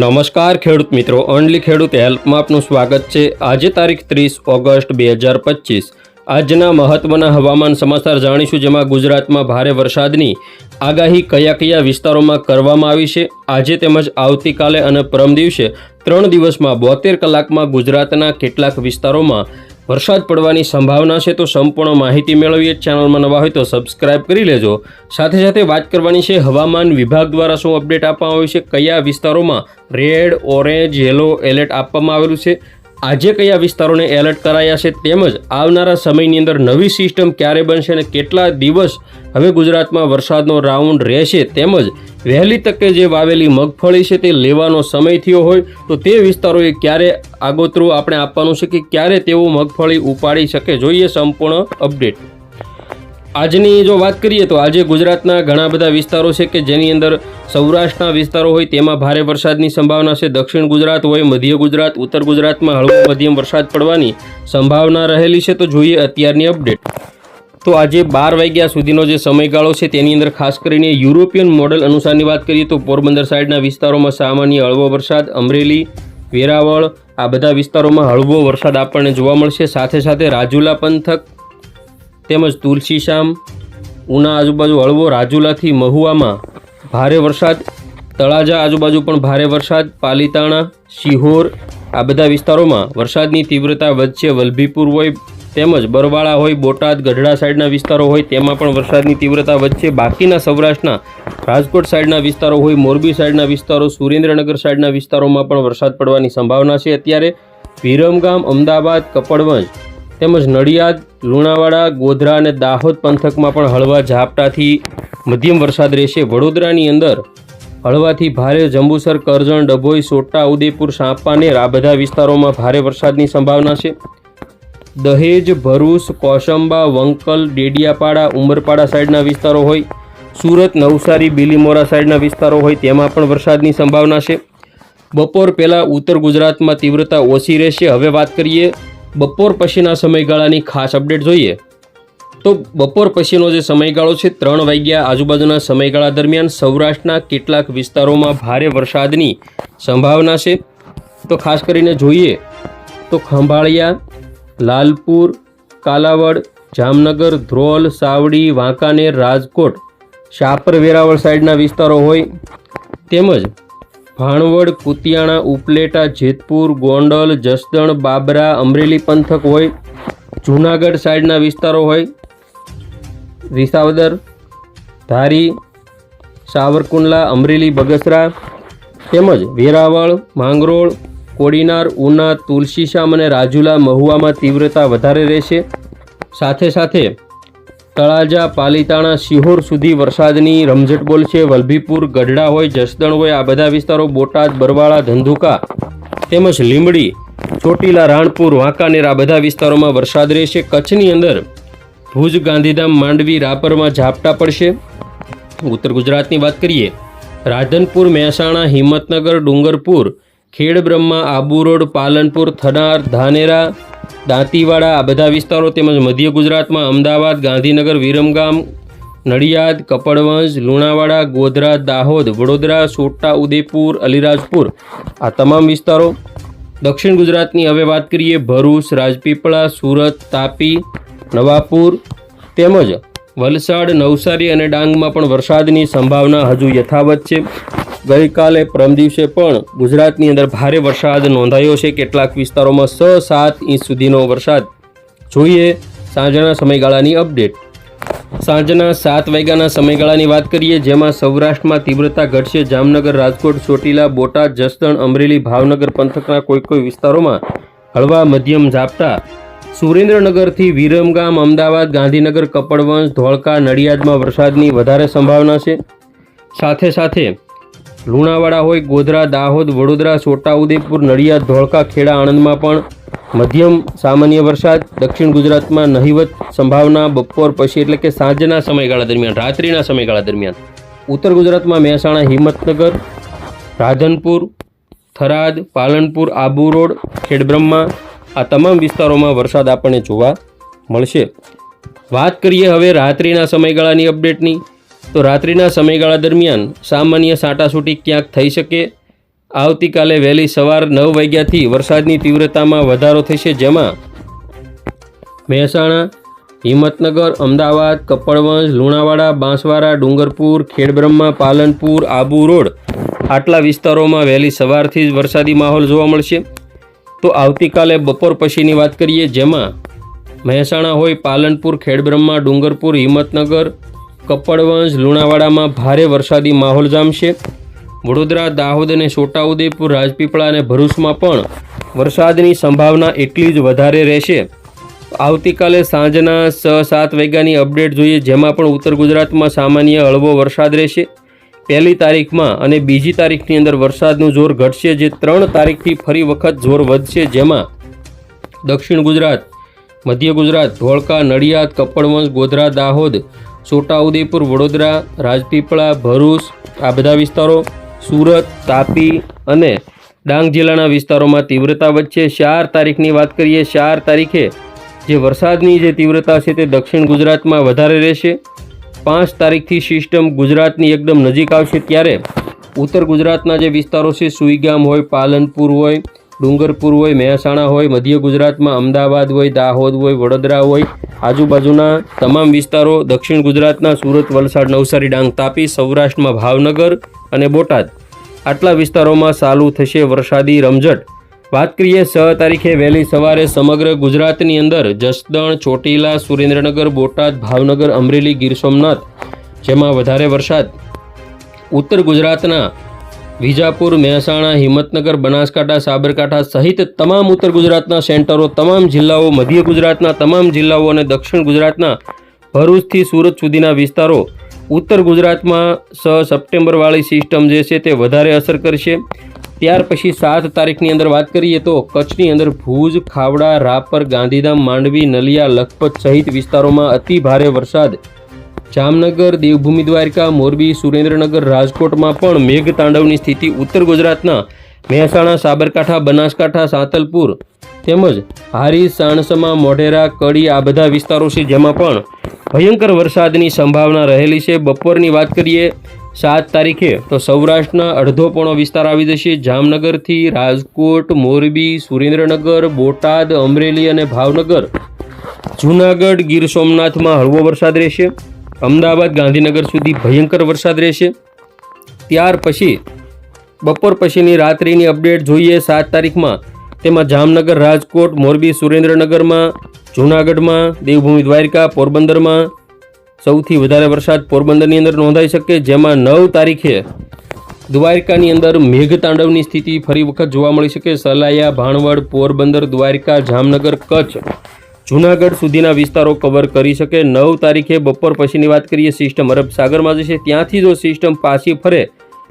નમસ્કાર ખેડૂત મિત્રો ઓનલી ખેડૂત હેલ્પમાં આપનું સ્વાગત છે. આજે તારીખ ત્રીસ ઓગસ્ટ બે હજાર પચીસ. આજના મહત્વના હવામાન સમાચાર જાણીશું, જેમાં ગુજરાતમાં ભારે વરસાદની આગાહી કયા કયા વિસ્તારોમાં કરવામાં આવી છે. આજે તેમજ આવતીકાલે અને પરમ દિવસે ત્રણ દિવસમાં બોતેર કલાકમાં ગુજરાતના કેટલાક વિસ્તારોમાં વરસાદ પડવાની સંભાવના છે તો સંપૂર્ણ માહિતી મેળવીએ ચેનલમાં નવા હોય તો સબસ્ક્રાઇબ કરી લેજો. સાથે સાથે વાત કરવાની છે હવામાન વિભાગ દ્વારા શું અપડેટ આપવામાં આવ્યું છે, કયા વિસ્તારોમાં રેડ ઓરેન્જ યલો એલર્ટ આપવામાં આવેલું છે આજે કયા વિસ્તારોને એલર્ટ કરાયા છે તેમજ આવનારા સમયની અંદર નવી સિસ્ટમ ક્યારે બનશે અને કેટલા દિવસ હવે ગુજરાતમાં વરસાદનો રાઉન્ડ રહેશે તેમજ વહેલી તકે જે વાવેલી મગફળી છે તે લેવાનો સમય થયો હોય તો તે વિસ્તારોએ ક્યારે આગોતરું આપણે આપવાનું છે કે ક્યારે તેઓ મગફળી ઉપાડી શકે? જોઈએ સંપૂર્ણ અપડેટ. આજની જો વાત કરીએ તો આજે ગુજરાતના ઘણા બધા વિસ્તારો છે કે જેની અંદર સૌરાષ્ટ્રના વિસ્તારો હોય તેમાં ભારે વરસાદની સંભાવના છે. દક્ષિણ ગુજરાત હોય, મધ્ય ગુજરાત, ઉત્તર ગુજરાતમાં હળવો મધ્યમ વરસાદ પડવાની સંભાવના રહેલી છે. તો જોઈએ અત્યારની અપડેટ. તો આજે બાર વાગ્યા સુધીનો જે સમયગાળો છે તેની અંદર ખાસ કરીને યુરોપિયન મોડલ અનુસારની વાત કરીએ તો પોરબંદર સાઈડના વિસ્તારોમાં સામાન્ય હળવો વરસાદ, અમરેલી, વેરાવળ આ બધા વિસ્તારોમાં હળવો વરસાદ આપણને જોવા મળશે. સાથે સાથે રાજુલા પંથક તેમજ તુલસીશામ, ઉના આજુબાજુ હળવો રાજુલાથી મહુવામાં ભારે વરસાદ, તળાજા આજુબાજુ પણ ભારે વરસાદ, પાલીતાણા, શિહોર આ બધા વિસ્તારોમાં વરસાદની તીવ્રતા વચ્ચે વલભીપુર હોય તેમજ બરવાળા હોય, બોટાદ, ગઢડા સાઈડના વિસ્તારો હોય તેમાં પણ વરસાદની તીવ્રતા વચ્ચે બાકીના સૌરાષ્ટ્રના રાજકોટ સાઈડના વિસ્તારો હોય, મોરબી સાઈડના વિસ્તારો, સુરેન્દ્રનગર સાઈડના વિસ્તારોમાં પણ વરસાદ પડવાની સંભાવના છે. અત્યારે વિરમગામ અમદાવાદ, કપડવંજ તેમજ નડિયાદ લુણાવાડા, ગોધરા અને દાહોદ પંથકમાં પણ હળવા ઝાપટાથી મધ્યમ વરસાદ રહેશે. વડોદરાની અંદર હળવાથી ભારે જંબુસર, કરજણ, ડભોઈ, સોટા, ઉદયપુર સાંપાનેર આ બધા વિસ્તારોમાં ભારે વરસાદની સંભાવના છે. દહેજ, ભરૂચ, કોસંબા, વંકલ, ડેડિયાપાડા, ઉમરપાડા સાઈડના વિસ્તારો હોય, સુરત, નવસારી, બિલીમોરા સાઈડના વિસ્તારો હોય, તેમાં પણ વરસાદની સંભાવના છે. બપોર પહેલાં ઉત્તર ગુજરાતમાં તીવ્રતા ઓછી રહેશે. હવે વાત કરીએ બપોર પછીના સમયગાળાની ખાસ અપડેટ જોઈએ તો બપોર પછીનો જે સમયગાળો છે, ત્રણ વાગ્યા આજુબાજુના સમયગાળા દરમિયાન સૌરાષ્ટ્રના કેટલાક વિસ્તારોમાં ભારે વરસાદની સંભાવના છે. તો ખાસ કરીને જોઈએ તો ખંભાળિયા, લાલપુર, કાલાવડ, જામનગર, ધ્રોલ, સાવડી, વાંકાનેર, રાજકોટ શાપર વેરાવળ સાઈડના વિસ્તારો હોય તેમજ ભાણવડ, કુતિયાણા, ઉપલેટા, જેતપુર, ગોંડલ, જસદણ, બાબરા, અમરેલી પંથક હોય, જૂનાગઢ સાઈડના વિસ્તારો હોય, વિસાવદર, ધારી, સાવરકુંડલા, અમરેલી, બગસરા, તેમજ વેરાવળ, માંગરોળ, કોડીનાર, ઉના તુલસીશામ અને રાજુલા મહુવામાં તીવ્રતા વધારે રહેશે. સાથે સાથે તળાજા, પાલીતાણા સિહોર સુધી વરસાદની રમઝટ બોલશે વલભીપુર, ગઢડા હોય, જસદણ હોય, આ બધા વિસ્તારો બોટાદ, બરવાળા, ધંધુકા તેમજ લીંબડી, ચોટીલા, રાણપુર વાંકાનેર આ બધા વિસ્તારોમાં વરસાદ રહેશે. કચ્છની અંદર ભુજ, ગાંધીધામ, માંડવી, રાપરમાં ઝાપટા પડશે. ઉત્તર ગુજરાતની વાત કરીએ, રાધનપુર, મહેસાણા, હિંમતનગર, ડુંગરપુર, ખેડબ્રહ્મા, આબુ રોડ, પાલનપુર, થનાર, ધાનેરા દાંતીવાડા, આ બધા વિસ્તારો તેમજ મધ્ય ગુજરાતમાં અમદાવાદ, ગાંધીનગર, વિરમગામ, નડિયાદ, કપડવંજ, લુણાવાડા, ગોધરા, દાહોદ, વડોદરા, સોટા, ઉદયપુર, અલીરાજપુર આ તમામ વિસ્તારો દક્ષિણ ગુજરાતની હવે વાત કરીએ ભરૂચ, રાજપીપળા, સુરત, તાપી, નવાપુર તેમજ વલસાડ, નવસારી અને ડાંગમાં પણ વરસાદની સંભાવના હજુ યથાવત છે. ગઈકાલે પરમ દિવસે પણ ગુજરાતની અંદર ભારે વરસાદ નોંધાયો છે. કેટલાક વિસ્તારોમાં છ સાત ઇંચ સુધીનો વરસાદ. જોઈએ સાંજના સમયગાળાની અપડેટ. સાંજના સાત વાગ્યાના સમયગાળાની વાત કરીએ, જેમાં સૌરાષ્ટ્રમાં તીવ્રતા ઘટશે. જામનગર, રાજકોટ, ચોટીલા, બોટાદ, જસદણ, અમરેલી, ભાવનગર પંથકના કોઈ કોઈ વિસ્તારોમાં હળવા મધ્યમ ઝાપટા. સુરેન્દ્રનગરથી વિરમગામ, અમદાવાદ, ગાંધીનગર, કપડવંશ, ધોળકા, નડિયાદમાં વરસાદની વધારે સંભાવના છે. સાથે સાથે લુણાવાડા હોય, ગોધરા, દાહોદ, વડોદરા, છોટાઉદેપુર, નડિયાદ, ધોળકા, ખેડા, આણંદમાં પણ મધ્યમ સામાન્ય વરસાદ, દક્ષિણ ગુજરાતમાં નહિવત સંભાવના બપોર પછી એટલે કે સાંજના સમયગાળા દરમિયાન, રાત્રિના સમયગાળા દરમિયાન. ઉત્તર ગુજરાતમાં મહેસાણા, હિંમતનગર, રાધનપુર, થરાદ, પાલનપુર, આબુ રોડ, ખેડબ્રહ્મા આ તમામ વિસ્તારોમાં વરસાદ આપણને જોવા મળશે. વાત કરીએ હવે રાત્રિના સમયગાળાની અપડેટની તો રાત્રિના સમયગાળા દરમિયાન સામાન્ય સાટાસૂટી ક્યાંક થઈ શકે? આવતીકાલે વહેલી સવાર નવ વાગ્યાથી વરસાદની તીવ્રતામાં વધારો થશે, જેમાં મહેસાણા, હિંમતનગર, અમદાવાદ, કપડવંજ, લુણાવાડા, બાંસવાડા, ડુંગરપુર, ખેડબ્રહ્મા, પાલનપુર, આબુ રોડ આટલા વિસ્તારોમાં વહેલી સવારથી જ વરસાદી માહોલ જોવા મળશે. તો આવતીકાલે બપોર પછીની વાત કરીએ, જેમાં મહેસાણા હોય પાલનપુર, ખેડબ્રહ્મા, ડુંગરપુર, હિંમતનગર કપડવંજ, લુણાવાડામાં ભારે વરસાદી માહોલ જામશે. વડોદરા, દાહોદ અને છોટાઉદેપુર, રાજપીપળા અને ભરૂચમાં પણ વરસાદની સંભાવના એટલી જ વધારે રહેશે. આવતીકાલે સાંજના છ સાત વાગ્યાની અપડેટ જોઈએ, જેમાં પણ ઉત્તર ગુજરાતમાં સામાન્ય હળવો વરસાદ રહેશે. પહેલી તારીખમાં અને બીજી તારીખની અંદર વરસાદનું જોર ઘટશે, જે ત્રણ તારીખથી ફરી વખત જોર વધશે, જેમાં દક્ષિણ ગુજરાત, મધ્ય ગુજરાત, ધોળકા, નડિયાદ કપડવંશ ગોધરા, દાહોદ છોટાઉદેપુર, વડોદરા, રાજપીપળા, ભરૂચ આ બધા વિસ્તારો સુરત, તાપી અને ડાંગ જિલ્લાના વિસ્તારોમાં તીવ્રતા વચ્ચે ચાર તારીખની વાત કરીએ, ચાર તારીખે જે વરસાદની જે તીવ્રતા છે તે દક્ષિણ ગુજરાતમાં વધારે રહેશે. પાંચ તારીખથી સિસ્ટમ ગુજરાતની એકદમ નજીક આવશે. ત્યારે ઉત્તર ગુજરાતના જે વિસ્તારો છે, સુઈગામ હોય, પાલનપુર હોય ડુંગરપુર હોય, મહેસાણા હોય, મધ્ય ગુજરાતમાં, અમદાવાદ હોય, દાહોદ હોય, વડોદરા હોય, આજુબાજુના તમામ વિસ્તારો દક્ષિણ ગુજરાતના સુરત, વલસાડ, નવસારી, ડાંગ, તાપી, સૌરાષ્ટ્રમાં ભાવનગર અને બોટાદ. આટલા વિસ્તારોમાં ચાલુ થશે વરસાદી રમઝટ. વાત કરીએ છ તારીખે વહેલી સવારે સમગ્ર ગુજરાતની અંદર જસદણ, ચોટીલા, સુરેન્દ્રનગર, બોટાદ, ભાવનગર, અમરેલી, ગીર સોમનાથ, જેમાં વધારે વરસાદ. ઉત્તર ગુજરાતના વિજાપુર, મહેસાણા, હિંમતનગર, બનાસકાંઠા, સાબરકાંઠા સહિત તમામ ઉત્તર ગુજરાતના સેન્ટરો, તમામ જિલ્લાઓ, મધ્ય ગુજરાતના તમામ જિલ્લાઓ અને દક્ષિણ ગુજરાતના ભરૂચથી સુરત સુધીના વિસ્તારો ઉત્તર ગુજરાતમાં સ સપ્ટેમ્બરવાળી સિસ્ટમ જે છે તે વધારે અસર કરશે. ત્યાર પછી સાત તારીખની અંદર વાત કરીએ તો કચ્છની અંદર ભુજ, ખાવડા, રાપર, ગાંધીધામ, માંડવી, નલિયા, લખપત સહિત વિસ્તારોમાં અતિ ભારે વરસાદ જામનગર, દેવભૂમિ દ્વારકા, મોરબી, સુરેન્દ્રનગર, રાજકોટમાં પણ મેઘ તાંડવની સ્થિતિ ઉત્તર ગુજરાતના મહેસાણા, સાબરકાંઠા, બનાસકાંઠા, સાંતલપુર તેમજ હારી સાણસમા, મોઢેરા, કડી આ બધા વિસ્તારો છે જેમાં પણ ભયંકર વરસાદની સંભાવના રહેલી છે. બપોરની વાત કરીએ સાત તારીખે તો સૌરાષ્ટ્રના અડધો પોણો વિસ્તાર આવી જશે. જામનગરથી રાજકોટ, મોરબી, સુરેન્દ્રનગર, બોટાદ, અમરેલી અને ભાવનગર, જૂનાગઢ, ગીર સોમનાથમાં હળવો વરસાદ રહેશે. અમદાવાદ ગાંધીનગર સુધી ભયંકર વરસાદ રહેશે. ત્યાર પછી બપોર પછીની રાત્રિની અપડેટ જોઈએ સાત તારીખમાં. તેમાં જામનગર, રાજકોટ, મોરબી, સુરેન્દ્રનગરમાં, જૂનાગઢમાં, દેવભૂમિ દ્વારકા, પોરબંદરમાં સૌથી વધારે વરસાદ પોરબંદરની અંદર નોંધાઈ શકે, જેમાં નવ તારીખે દ્વારકાની અંદર મેઘતાંડવની સ્થિતિ ફરી વખત જોવા મળી શકે. સલાયા, ભાણવડ, પોરબંદર, દ્વારકા, જામનગર, કચ્છ જૂનાગઢ સુધીના વિસ્તારો કવર કરી શકે. નવ તારીખે બપોર પછીની વાત કરીએ, સિસ્ટમ અરબ સાગરમાં જશે. ત્યાંથી જો સિસ્ટમ પાછી ફરે,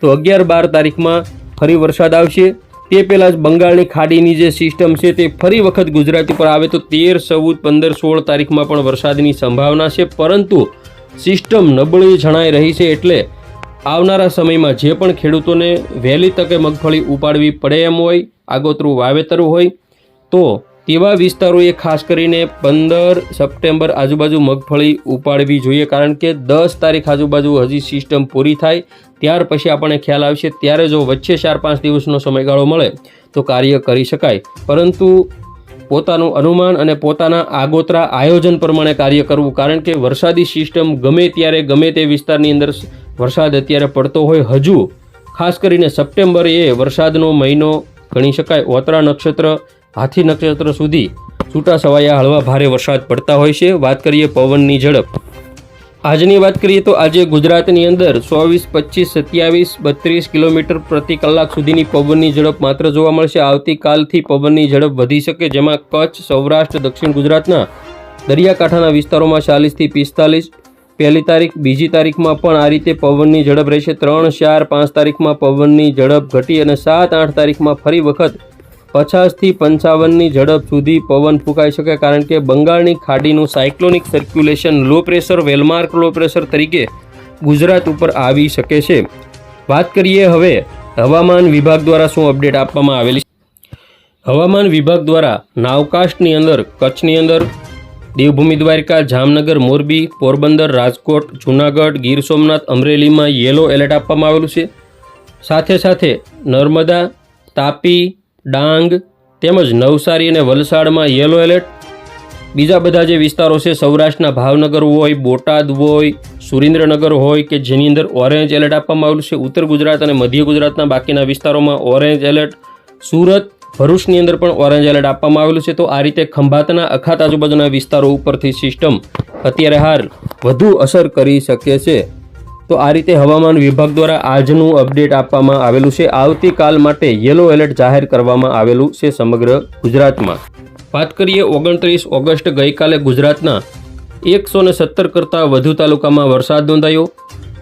તો અગિયાર બાર તારીખમાં ફરી વરસાદ આવશે. તે પહેલાં જ બંગાળની ખાડીની જે સિસ્ટમ છે તે ફરી વખત ગુજરાત ઉપર આવે તો તેર, ચૌદ, પંદર, સોળ તારીખમાં પણ વરસાદની સંભાવના છે. પરંતુ સિસ્ટમ નબળી જણાઈ રહી છે એટલે આવનારા સમયમાં જે પણ ખેડૂતોને વહેલી તકે મગફળી ઉપાડવી પડે એમ હોય, આગોતરું વાવેતર હોય, તો તેવા વિસ્તારોએ ખાસ કરીને પંદર સપ્ટેમ્બર આજુબાજુ મગફળી ઉપાડવી જોઈએ, કારણ કે દસ તારીખ આજુબાજુ હજી સિસ્ટમ પૂરી થાય. ત્યાર પછી આપણને ખ્યાલ આવશે, ત્યારે જો વચ્ચે ચાર પાંચ દિવસનો સમયગાળો મળે, તો કાર્ય કરી શકાય. પરંતુ પોતાનું અનુમાન અને પોતાના આગોતરા આયોજન પ્રમાણે કાર્ય કરવું, કારણ કે વરસાદી સિસ્ટમ ગમે ત્યારે ગમે તે વિસ્તારની અંદર વરસાદ અત્યારે પડતો હોય હજુ. ખાસ કરીને સપ્ટેમ્બર એ વરસાદનો મહિનો ગણી શકાય. ઓતરા નક્ષત્ર હાથી નક્ષત્ર સુધી છૂટા છવાયા હળવા ભારે વરસાદ પડતા હોય છે. વાત કરીએ પવનની ઝડપ. આજની વાત કરીએ તો આજે ગુજરાતની અંદર ચોવીસ, પચીસ, સત્યાવીસ, બત્રીસ કિલોમીટર પ્રતિ કલાક સુધીની પવનની ઝડપ માત્ર જોવા મળશે. આવતીકાલથી પવનની ઝડપ વધી શકે, જેમાં કચ્છ, સૌરાષ્ટ્ર, દક્ષિણ ગુજરાતના દરિયાકાંઠાના વિસ્તારોમાં ચાલીસથી પિસ્તાલીસ, પહેલી તારીખ, બીજી તારીખમાં પણ આ રીતે પવનની ઝડપ રહેશે. ત્રણ, ચાર, પાંચ તારીખમાં પવનની ઝડપ ઘટી અને સાત, આઠ તારીખમાં ફરી વખત પચાસથી પંચાવનની ઝડપ સુધી પવન ફૂંકાઈ શકે કારણ કે બંગાળની ખાડીનું cyclonic circulation low pressure, well marked low pressure તરીકે ગુજરાત ઉપર આવી શકે છે. વાત કરીએ હવે હવામાન વિભાગ દ્વારા શું અપડેટ આપવામાં આવેલી હવામાન વિભાગ દ્વારા નાવકાસ્ટની અંદર, કચ્છની અંદર, દેવભૂમિ દ્વારકા, જામનગર, મોરબી, પોરબંદર, રાજકોટ, જૂનાગઢ, ગીર સોમનાથ, અમરેલીમાં યેલો એલર્ટ આપવામાં આવેલું છે. સાથે સાથે નર્મદા, તાપી ડાંગ તેમજ નવસારી અને વલસાડમાં યલો એલર્ટ. બીજા બધા જે વિસ્તારો છે, સૌરાષ્ટ્રના ભાવનગર હોય, બોટાદ હોય, સુરેન્દ્રનગર હોય કે જેની અંદર ઓરેન્જ એલર્ટ આપવામાં આવેલું છે, ઉત્તર ગુજરાત અને મધ્ય ગુજરાતના બાકીના વિસ્તારોમાં ઓરેન્જ એલર્ટ. સુરત, ભરૂચની અંદર પણ ઓરેન્જ એલર્ટ આપવામાં આવેલું છે. તો આ રીતે ખંભાતના અખાત આજુબાજુના વિસ્તારો ઉપરથી સિસ્ટમ અત્યારે હાલ વધુ અસર કરી શકે છે. તો આ રીતે હવામાન વિભાગ દ્વારા આજનું અપડેટ આપવામાં આવેલું છે. આવતીકાલ માટે યલો એલર્ટ જાહેર કરવામાં આવેલું છે સમગ્ર ગુજરાતમાં. વાત કરીએ ઓગણત્રીસ ઓગસ્ટ ગઈકાલે ગુજરાતના એકસો ને સત્તર કરતાં વધુ તાલુકામાં વરસાદ નોંધાયો.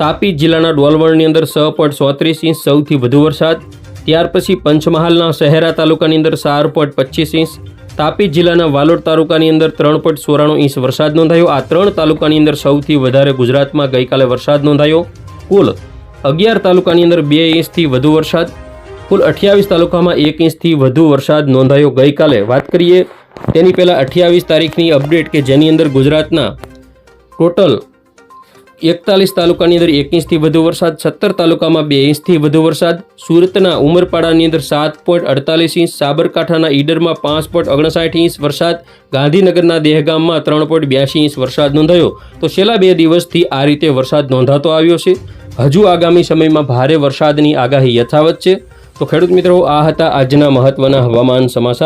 તાપી જિલ્લાના ડોલવણની અંદર છ પોઈન્ટ ચોત્રીસ ઇંચ સૌથી વધુ વરસાદ. ત્યાર પછી પંચમહાલના શહેરા તાલુકાની અંદર ચાર પોઈન્ટ પચીસ ઇંચ તાપી જિલ્લાના વાલોડ તાલુકાની અંદર ત્રણ પોઈન્ટ ચોરાણું ઇંચ વરસાદ નોંધાયો. આ ત્રણ તાલુકાની અંદર સૌથી વધારે ગુજરાતમાં ગઈકાલે વરસાદ નોંધાયો. કુલ અગિયાર તાલુકાની અંદર બે ઇંચથી વધુ વરસાદ, કુલ અઠ્યાવીસ તાલુકામાં એક ઇંચથી વધુ વરસાદ નોંધાયો ગઈકાલે. વાત કરીએ તેની પહેલાં અઠ્યાવીસ તારીખની અપડેટ કે જેની અંદર ગુજરાતના ટોટલ એકતાલીસ તાલુકાની અંદર એક ઇંચથી વધુ વરસાદ, સત્તર તાલુકામાં બે ઇંચથી વધુ વરસાદ. સુરતના ઉમરપાડાની અંદર સાત પોઈન્ટ અડતાલીસ ઇંચ, સાબરકાંઠાના ઈડરમાં પાંચ પોઈન્ટ ઓગણસાઠ ઇંચ વરસાદ, ગાંધીનગરના દેહગામમાં ત્રણ પોઈન્ટ બ્યાસી ઇંચ વરસાદ નોંધાયો. તો છેલ્લા બે દિવસથી આ રીતે વરસાદ નોંધાતો આવ્યો છે. હજુ આગામી સમયમાં ભારે વરસાદની આગાહી યથાવત છે. તો ખેડૂત મિત્રો, આ હતા આજના મહત્વના હવામાન સમાચાર.